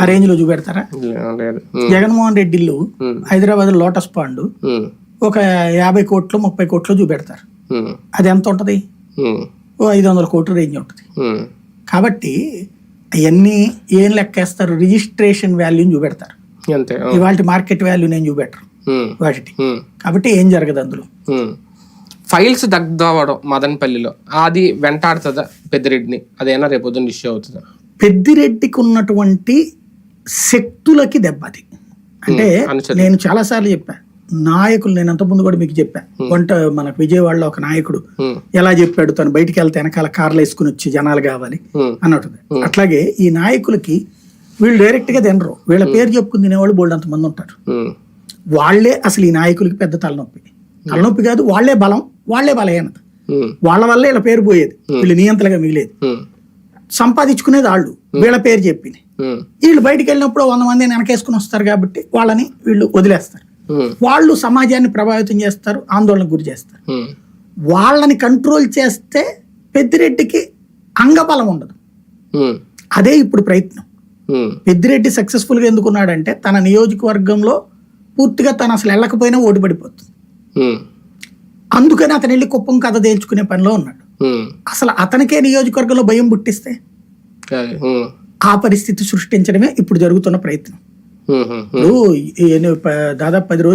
ఆ రేంజ్లో చూపెడతారా జగన్మోహన్ రెడ్డి ఇల్లు హైదరాబాద్ లోటస్ పాండ్ ఒక యాభై కోట్లు ముప్పై కోట్లు చూపెడతారు. అది ఎంత ఉంటది? ఓ ఐదు వందల కోట్ల రేంజ్ ఉంటుంది. కాబట్టి అవన్నీ ఏం లెక్కేస్తారు? రిజిస్ట్రేషన్ వాల్యూని చూపెడతారు. ఇవాళ మార్కెట్ వాల్యూ నేను చూపెట్టరు వాటి కాబట్టి ఏం జరగదు అందులో. ఫైల్స్ దగ్ధవడం మదనపల్లిలో. అది వెంటాడుతుందా పెద్దిరెడ్డిని? అదేనా రేపొద్దున ఇష్యూ అవుతుందా? పెద్దిరెడ్డికి ఉన్నటువంటి శక్తులకి దెబ్బది. అంటే. నేను చాలాసార్లు చెప్పా నాయకులు నేను అంతకుముందు కూడా మీకు చెప్పా. వంట మనకు విజయవాడలో ఒక నాయకుడు ఎలా చెప్పాడు తను బయటికి వెళ్తే వెనకాల కార్లు వేసుకుని వచ్చి జనాలు కావాలి అన్నట్టు అట్లాగే ఈ నాయకులకి వీళ్ళు డైరెక్ట్గా తినరు. వీళ్ళ పేరు చెప్పుకుని తినేవాళ్ళు బోల్డ్ అంతమంది ఉంటారు. వాళ్ళే అసలు ఈ నాయకులకి పెద్ద తలనొప్పి. తలనొప్పి కాదు వాళ్ళే బలం వాళ్ళే బలహీనత. వాళ్ళ వల్లే ఇలా పేరు పోయేది. వీళ్ళు నియంతలుగా మిగిలేది. సంపాదించుకునేది వాళ్ళు. వీళ్ళ పేరు చెప్పింది ఉమ్, వీళ్ళు బయటికి వెళ్ళినప్పుడు వంద మంది వెనకేసుకుని వస్తారు కాబట్టి వాళ్ళని వీళ్ళు వదిలేస్తారు. వాళ్ళు సమాజాన్ని ప్రభావితం చేస్తారు ఆందోళనకు గురి చేస్తారు. వాళ్ళని కంట్రోల్ చేస్తే పెద్దిరెడ్డికి అంగబలం ఉండదు. అదే ఇప్పుడు ప్రయత్నం. పెద్దిరెడ్డి సక్సెస్ఫుల్గా ఎందుకున్నాడంటే తన నియోజకవర్గంలో పూర్తిగా తను అసలు వెళ్ళకపోయినా ఓటు పడిపోతుంది ఉమ్, అందుకని అతను వెళ్ళి కుప్పం కథ తేల్చుకునే పనిలో ఉన్నాడు. అసలు అతనికే నియోజకవర్గంలో భయం పుట్టిస్తే ఉమ్, ఆ పరిస్థితి సృష్టించడమే ఇప్పుడు జరుగుతున్న ప్రయత్నం. ఈ- దాదాపు పది రోజులు